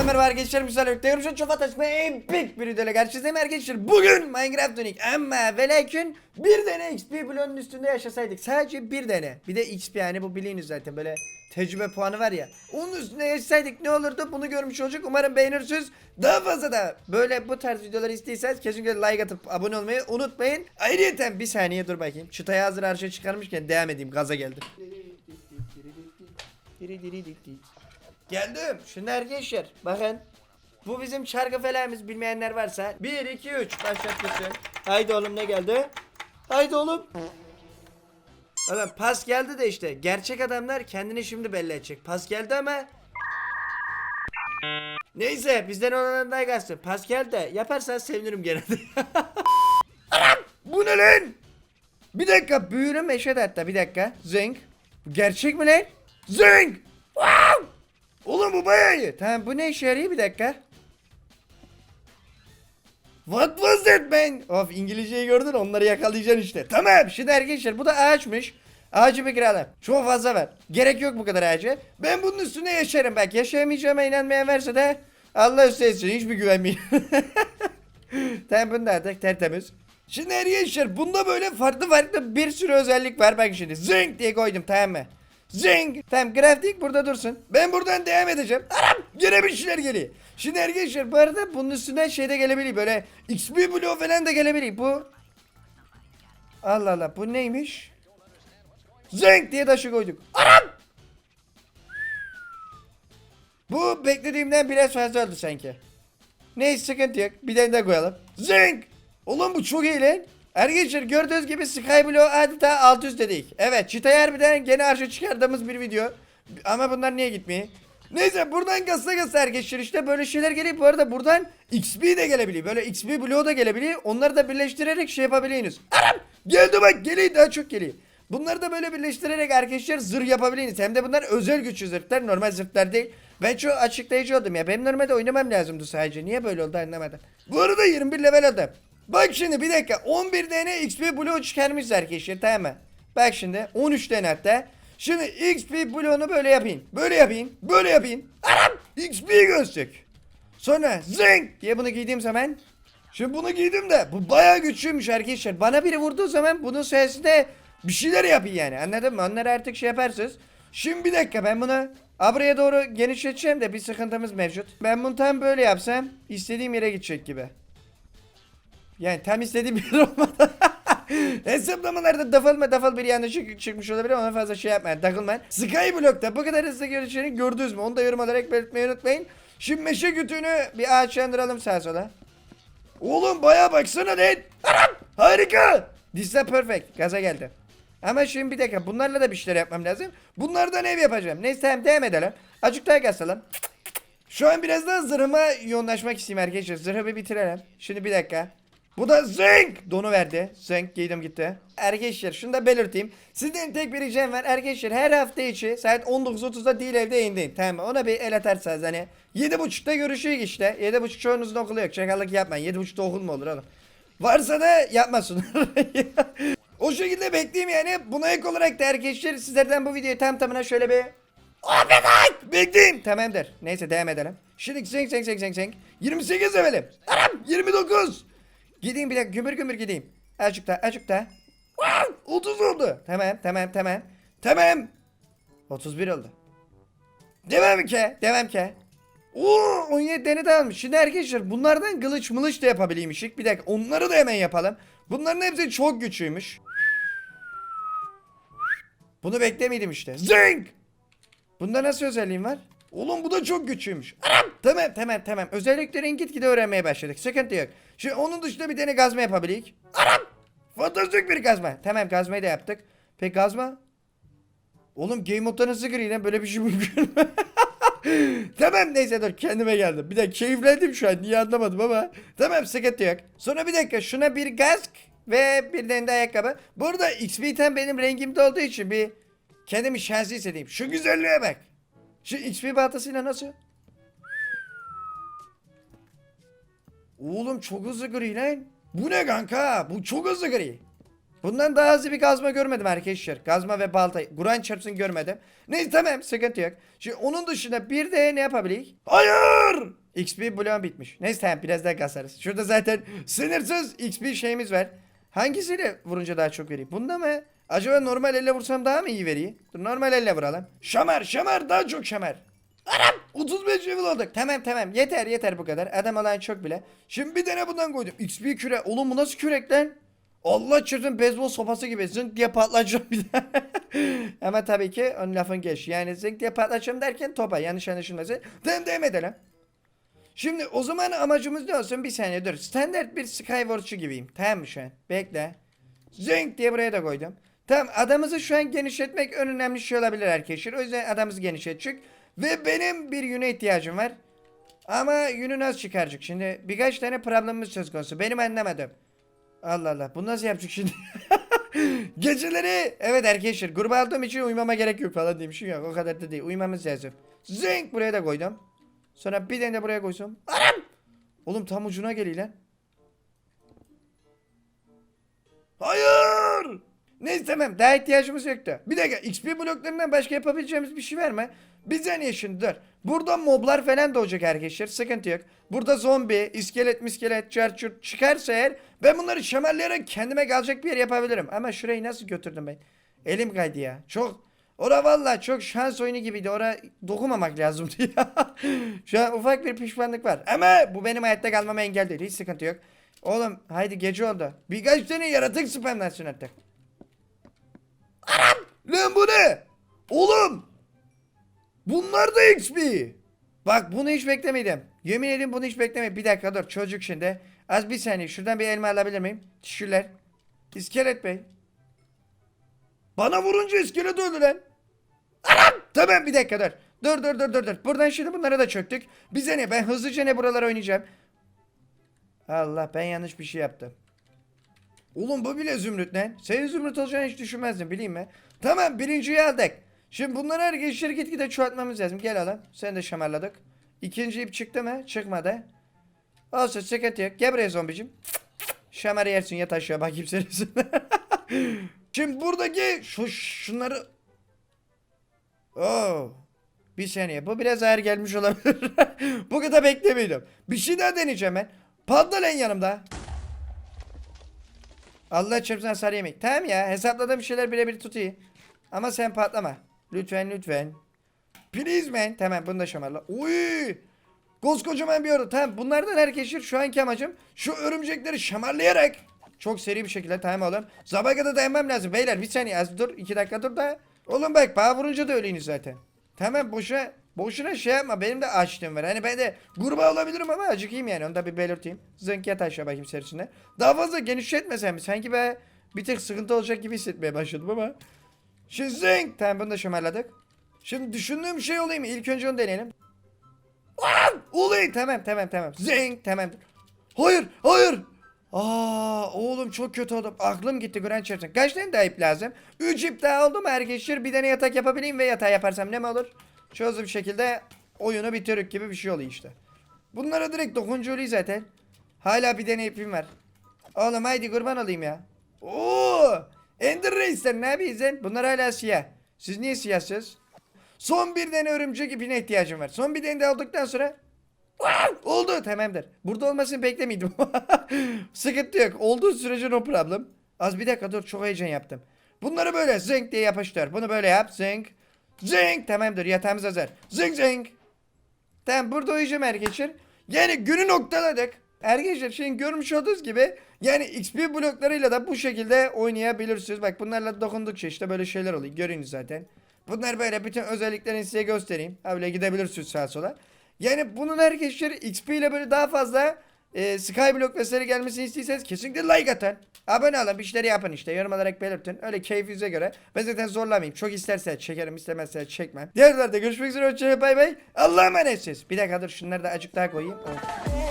Hepinize merhaba arkadaşlar. Yok. Devrim çok fantastik ve epik bir videoyla karşınızdayım arkadaşlar. Bugün Minecraft Unique ama ve lakin bir tane XP bloğunun üstünde yaşasaydık. Sadece bir tane. Bir de XP yani bu biliniz zaten böyle tecrübe puanı var ya. Onun üstünde yaşasaydık ne olurdu bunu görmüş olacak. Umarım beğenirsiniz. Daha fazla da böyle bu tarz videoları istiyorsanız kesinlikle like atıp abone olmayı unutmayın. Ayrıca bir saniye dur bakayım. Çıtayı hazır her şey çıkarmışken devam edeyim. Gaza geldim. Geldim. Şimdi arkadaşlar bakın. Bu bizim çarkı felerimiz bilmeyenler varsa 1 2 3 başlatmışsın. Haydi oğlum ne geldi? Haydi oğlum. Oğlum pas geldi de işte gerçek adamlar kendini şimdi belli edecek. Pas geldi ama Neyse bizden olan daha gelsin. Pas geldi de yaparsan sevinirim gene! Bu ne lan? Bir dakika büyürüm eşet hatta bir dakika. Zeng. Bu Gerçek mi lan? Zeng! Wow! Oğlum bu bayağı iyi. Tamam bu ne işe yarıyor bir dakika. What was that man? Of İngilizceyi gördün onları yakalayacaksın işte. Tamam şimdi arkadaşlar bu da ağaçmış. Ağacı bir kıralım. Çok fazla var. Gerek yok bu kadar ağacı. Ben bunun üstüne yaşarım belki. Yaşayamayacağıma inanmayan varsa da Allah üstlensin. Hiçbir güvenmeyin. tamam bunu da attık tertemiz. Şimdi arkadaşlar bunda böyle farklı farklı bir sürü özellik var. Bak şimdi zing diye koydum tamam mı? Zing. Tamam grafik burada dursun. Ben buradan devam edeceğim. Aram gene bir şeyler geliyor. Şimdi arkadaşlar bu arada bunun üstünden şey de gelebiliyor. Böyle XP bloğu falan da gelebiliyor. Bu Allah Allah bu neymiş? Zing diye taşı koyduk. Aram! Bu beklediğimden biraz fazla oldu sanki. Neyse sıkıntı yok. Bir tane daha koyalım. Zing! Oğlum bu çok iyi lan. Arkadaşlar gördüğünüz gibi Skyblow adeta alt üst dedik. Evet çıtayı harbiden gene arşa çıkardığımız bir video. Ama bunlar niye gitmiyor? Neyse buradan gazla gazla arkadaşlar işte böyle şeyler geliyor. Bu arada buradan XP de gelebiliyor. Böyle XP bloğu da gelebiliyor. Onları da birleştirerek şey yapabiliyorsunuz. Aram! Geldi bak geliyor daha çok geliyor. Bunları da böyle birleştirerek arkadaşlar zırh yapabilirsiniz. Hem de bunlar özel güçlü zırhlar. Normal zırhlar değil. Ben çok açıklayıcı oldum ya. Benim normalde oynamam lazımdı sadece. Niye böyle oldu anlamadım. Bu arada 21 level oldum. Bak şimdi bir dakika. 11 tane XP bloğu çıkarmışız arkadaşlar tamam mı? Bak şimdi 13 tane hatta. Şimdi XP bloğunu böyle yapayım. Böyle yapayım. Böyle yapayım. Aram! XP gözlük. Sonra zing diye bunu giydiğim zaman Şimdi bunu giydim de bu bayağı güçlüymüş arkadaşlar. Bana biri vurduğu zaman bunun sayesinde bir şeyler yapayım yani. Anladın mı? Onları artık şey yaparsınız. Şimdi bir dakika ben bunu abraya doğru genişleteceğim de bir sıkıntımız mevcut. Ben bunu tam böyle yapsam istediğim yere gidecek gibi. Yani tam istediğim yer olmadı. Hesaplamalarda dafalma dafal bir yanlışlık çıkmış olabilir ama fazla şey yapmayın takılmayın. Sky Block'ta bu kadar hızlı gelişeni gördünüz mü? Onu da yorum olarak belirtmeyi unutmayın. Şimdi meşe kütüğünü bir ağaçlandıralım sağa sola. Oğlum baya baksana lan. Aram harika. İs perfect. Gaza geldi. Ama şimdi bir dakika bunlarla da bir şeyler yapmam lazım. Bunlardan ev yapacağım. Neyse tamam devam edelim. Azıcık daha kasalım. Şu an biraz daha zırhıma yoğunlaşmak isteyeyim arkadaşlar. Zırhı bir bitirelim. Şimdi bir dakika. Bu da zınk donu verdi. Zınk giydim gitti. Arkadaşlar şunu da belirteyim. Sizden tek bir ricam var. Arkadaşlar her hafta içi saat 19.30'da değil evde yayındayım. Tamam? Ona bir el atarsanız hani 7.30'da görüşürüz işte. 7.30 çoğunuzun okulu yok. Çakallık yapmayın. 7.30'da okul mu olur oğlum? Varsa da yapmasın. o şekilde bekleyeyim yani. Buna ek olarak da arkadaşlar sizlerden bu videoyu tam tamına şöyle bir Abi bak! Bekleyeyim. Tamamdır. Neyse devam edelim. Şimdi zeng zeng zeng zeng zeng. 28 levelim. Aram 29. Gideyim bir dakika gümbür gümbür gideyim. Azıcık daha azıcık. Wow, 30 oldu. Tamam tamam tamam. Tamam. 31 oldu. Devam ki. Devam ki. Oo 17 tane de almış. Şimdi arkadaşlar bunlardan kılıç mılıç da yapabileymişik. Bir dakika onları da hemen yapalım. Bunların hepsi çok güçlüymüş. Bunu beklemiyordum işte. Zing! Bunda nasıl özelliğim var? Oğlum bu da çok güçlüymüş. Aram! Tamam tamam tamam. Özelliklerini gitgide öğrenmeye başladık. Sıkıntı yok. Şimdi onun dışında bir tane gazma yapabilik. Aram! Fantastik bir gazma. Tamam gazmayı da yaptık. Peki gazma? Oğlum game modda nasıl lan? Böyle bir şey mümkün mü? tamam neyse dur kendime geldim. Bir de keyiflendim şu an niye anlamadım ama. Tamam sıkıntı yok. Sonra bir dakika şuna bir gask ve bir tane de ayakkabı. Burada XP'ten benim rengimde olduğu için bir kendimi şanslı hissedeyim. Şu güzelliğe bak. Şu XP baltasıyla nasıl? Oğlum çok hızlı gri lan. Bu ne kanka? Bu çok hızlı gri. Bundan daha hızlı bir kazma görmedim arkadaşlar. Kazma ve balta. Kur'an çarpsın görmedim. Neyse tamam sıkıntı yok. Şimdi onun dışında bir de ne yapabilirik? Hayır! XP bloğum bitmiş. Neyse tamam biraz daha kasarız. Şurada zaten sınırsız XP şeyimiz var. Hangisiyle vurunca daha çok veriyor? Bunda mı? Acaba normal elle vursam daha mı iyi veriyor? Dur normal elle vuralım. Şamar şamar daha çok şamar. Aram 35 level olduk. Tamam tamam yeter yeter bu kadar. Adam olan çok bile. Şimdi bir tane bundan koydum. XP küre. Oğlum bu nasıl kürek lan? Allah çırpın beyzbol sopası gibi zınk diye patlatacağım bir daha. Ama tabii ki ön lafın geç. Yani zınk diye patlatacağım derken topa yanlış anlaşılmasın. Tamam devam edelim. Şimdi o zaman amacımız ne olsun? Bir saniye dur. Standart bir Skyward'çu gibiyim. Tamam mı şu an? Bekle. Zınk diye buraya da koydum. Tamam adamızı şu an genişletmek en önemli şey olabilir arkadaşlar. O yüzden adamımızı genişletecek. Ve benim bir yüne ihtiyacım var. Ama yünü nasıl çıkaracak? Şimdi birkaç tane problemimiz söz konusu. Benim anlamadım. Allah Allah. Bu nasıl yapacak şimdi? Geceleri evet arkadaşlar gruba aldığım için uyumama gerek yok falan demişim yok. O kadar da değil. Uyumamız lazım. Zing buraya da koydum. Sonra bir tane de buraya koysam. Aram! Oğlum tam ucuna geliyor lan. Hayır! Neyse tamam daha ihtiyacımız yoktu. Bir dakika XP bloklarından başka yapabileceğimiz bir şey var mı? Bir saniye şimdi dur. Burada moblar falan doğacak arkadaşlar sıkıntı yok. Burada zombi, iskelet miskelet, çarçur çıkarsa eğer ben bunları şamarlayarak kendime kalacak bir yer yapabilirim. Ama şurayı nasıl götürdüm ben? Elim kaydı ya. Çok Ora valla çok şans oyunu gibiydi. Ora dokunmamak lazımdı ya. Şu an ufak bir pişmanlık var. Ama bu benim hayatta kalmama engel değil. Hiç sıkıntı yok. Oğlum haydi gece oldu. Birkaç tane yaratık spamlansın artık. Aram! Lan bu ne? Oğlum! Bunlar da XP. Bak bunu hiç beklemedim. Yemin ederim bunu hiç beklemedim. Bir dakika dur çocuk şimdi. Az bir saniye şuradan bir elma alabilir miyim? Teşekkürler. İskelet bey. Bana vurunca iskelet öldü lan. Anam! Tamam bir dakika dur. Dur dur dur dur dur. Buradan şimdi bunlara da çöktük. Bize ne? Ben hızlıca ne buralara oynayacağım. Allah ben yanlış bir şey yaptım. Oğlum bu bile zümrüt lan. Senin zümrüt olacağını hiç düşünmezdim bileyim mi? Tamam birinciyi aldık. Şimdi bunları arkadaşlar gitgide çoğaltmamız lazım. Gel alalım. Sen de şamarladık. İkinci ip çıktı mı? Çıkmadı. Olsun sıkıntı yok. Gel buraya zombicim. Şamar yersin yat aşağı bakayım senin. Şimdi buradaki şu şunları Oo. Bir saniye. Bu biraz ağır gelmiş olabilir. Bu kadar beklemiyordum. Bir şey daha deneyeceğim ben. Patla lan yanımda. Allah çarpsın sarı yemek. Tamam ya hesapladığım şeyler birebir tutuyor. Ama sen patlama. Lütfen lütfen. Please man. Tamam bunu da şamarla. Uy. Koskocaman bir ordu. Tamam bunlardan herkesin şu anki amacım şu örümcekleri şamarlayarak çok seri bir şekilde tamam oğlum. Sabaha kadar dayanmam lazım. Beyler bir saniye az dur. iki dakika dur da. Oğlum bak bana vurunca da öyleyiniz zaten. Tamam boşuna boşuna şey yapma. Benim de açlığım var. Hani ben de gruba olabilirim ama acıkayım yani. Onu da bir belirteyim. Zınk yat aşağı bakayım serisinde. Daha fazla genişletmesem? Sanki be bir tık sıkıntı olacak gibi hissetmeye başladım ama. Şimdi zınk. Tamam bunu da şamarladık. Şimdi düşündüğüm şey olayım? İlk önce onu deneyelim. Aa, Olay tamam tamam tamam. Zing tamam. Hayır hayır. Aa oğlum çok kötü oldum. Aklım gitti Grand Chef'ten. Kaç tane daha ip lazım? 3 ip daha oldu mu arkadaşlar? Bir tane yatak yapabileyim ve yatağı yaparsam ne mi olur? Hızlı bir şekilde oyunu bitirük gibi bir şey oluyor işte. Bunlara direkt dokunculuyor zaten. Hala bir tane ipim var. Oğlum haydi kurban olayım ya. Oo! Ender Reis'ler ne yapıyorsun? Bunlar hala siyah. Siz niye siyahsınız? Son bir tane örümcek ipine ihtiyacım var. Son bir tane de aldıktan sonra! Oldu tamamdır. Burada olmasını beklemiyordum. Sıkıntı yok. Olduğu sürece no problem. Az bir dakika dur çok heyecan yaptım. Bunları böyle zing diye yapıştır. Bunu böyle yap. Zing. Zing. Tamamdır yatağımız hazır. Zing zing. Tamam burada uyuyacağım arkadaşlar. Yani günü noktaladık. Arkadaşlar şimdi görmüş olduğunuz gibi yani XP bloklarıyla da bu şekilde oynayabilirsiniz. Bak bunlarla dokundukça işte böyle şeyler oluyor. Görüyorsunuz zaten. Bunlar böyle bütün özelliklerini size göstereyim. Ha böyle gidebilirsiniz sağa sola. Yani bunun arkadaşlar XP ile böyle daha fazla e, Skyblock vesaire gelmesini istiyorsanız kesinlikle like atın. Abone olun bir şeyler yapın işte yorum olarak belirtin. Öyle keyfinize göre. Ben zaten zorlamayayım. Çok isterse çekerim istemezse çekmem. Diğerlerde görüşmek üzere. Bay bay. Allah'a emanetsiniz. Bir dakika dur şunları da acık daha koyayım. Oh.